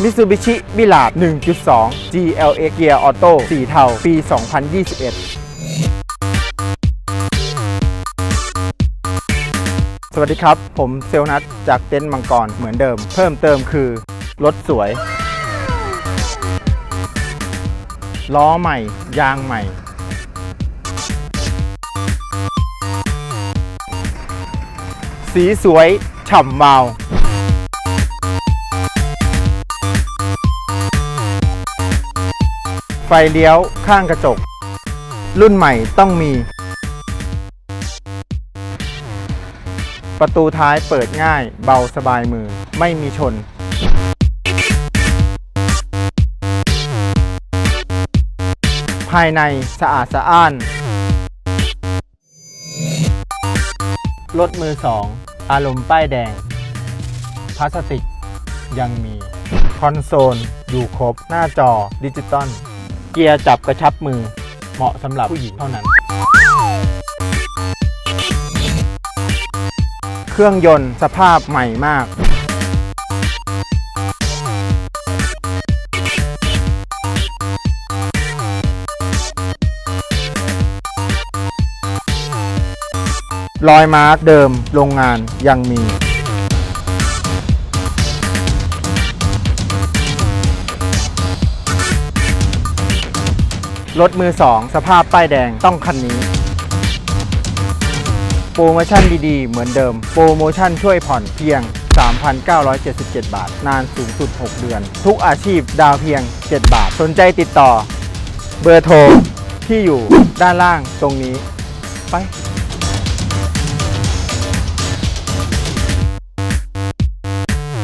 Mitsubishi m i r a 1.2 GLX Gear Auto สีเทา ปี 2021สวัสดีครับ ผมเซลลนัทจากเต็นท์มังกรเหมือนเดิม เพิ่มเติมคือ รถสวย ล้อใหม่ ยางใหม่ สีสวย ฉ่ำวาว ฟเลี้ยวข้างกระจก รุ่นใหม่ต้องมี ประตูท้ายเปิดง่ายเบาสบายมือไม่มีชน ภายในสะอาดสะอ้าน รถมือสอง อารมณ์ป้ายแดง พลาสติกยังมี คอนโซล อยู่ครบหน้าจอดิจิตอล เกียร์จับกระชับมือ เหมาะสำหรับผู้หญิงเท่านั้น เครื่องยนต์สภาพใหม่มาก รอยมาร์กเดิมโรงงานยังมี รถมือสองสภาพป้ายแดงต้องคันนี้ โปรโมชั่นดีๆ เหมือนเดิม โปรโมชั่นช่วยผ่อนเพียง 3,977 บาท นานสูงสุด 6 เดือน ทุกอาชีพดาวเพียง 7 บาท สนใจติดต่อ เบอร์โทรที่อยู่ด้านล่างตรงนี้ ไป